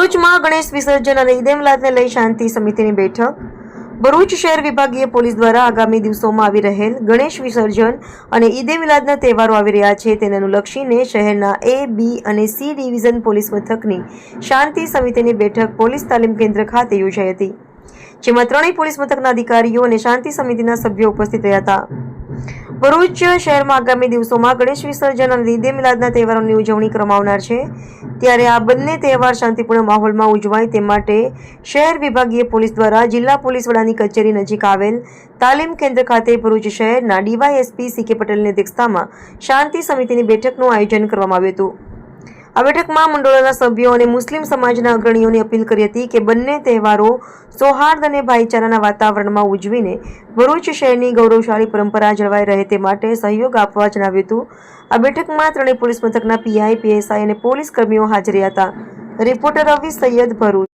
ભરૂચમાં ગણેશ વિસર્જન અને ઈદેમલાદને લઈ શાંતિ સમિતિની બેઠક. ભરૂચ શહેર વિભાગીય પોલીસ દ્વારા આગામી દિવસોમાં આવી રહેલ ગણેશ વિસર્જન અને ઈદે મિલાદના તહેવારો આવી રહ્યા છે તેને અનુલક્ષીને શહેરના એ, બી અને સી ડિવિઝન પોલીસ મથકની શાંતિ સમિતિની બેઠક પોલીસ તાલીમ કેન્દ્ર ખાતે યોજાઈ હતી. જેમાં ત્રણેય પોલીસ મથકના અધિકારીઓ અને શાંતિ સમિતિના સભ્યો ઉપસ્થિત રહ્યા હતા. ભરૂચ શહેરમાં આગામી દિવસોમાં ગણેશ વિસર્જન અને ઈદ મિલાદના તહેવારોની ઉજવણી કરવામાં આવનાર છે. ત્યારે આ બંને તહેવાર શાંતિપૂર્ણ માહોલમાં ઉજવાય તે માટે શહેર વિભાગીય પોલીસ દ્વારા જિલ્લા પોલીસ વડાની કચેરી નજીક આવેલ તાલીમ કેન્દ્ર ખાતે ભરૂચ શહેરના ડીવાયએસપી સી કે પટેલની અધ્યક્ષતામાં શાંતિ સમિતિની બેઠકનું આયોજન કરવામાં આવ્યું હતું. આ બેઠકમાં મંડળોના સભ્યો અને મુસ્લિમ સમાજના અગ્રણીઓની અપીલ કરી હતી કે બંને તહેવારો સૌહાર્દ અને ભાઈચારાના વાતાવરણમાં ઉજવીને ભરૂચ શહેરની ગૌરવશાળી પરંપરા જળવાઈ રહે તે માટે સહયોગ આપવા જણાવ્યું હતું. આ બેઠકમાં ત્રણેય પોલીસ મથકના પીઆઈ, પીએસઆઈ અને પોલીસ કર્મીઓ હાજર હતા. રિપોર્ટર રવિ સૈયદ ભરૂચ.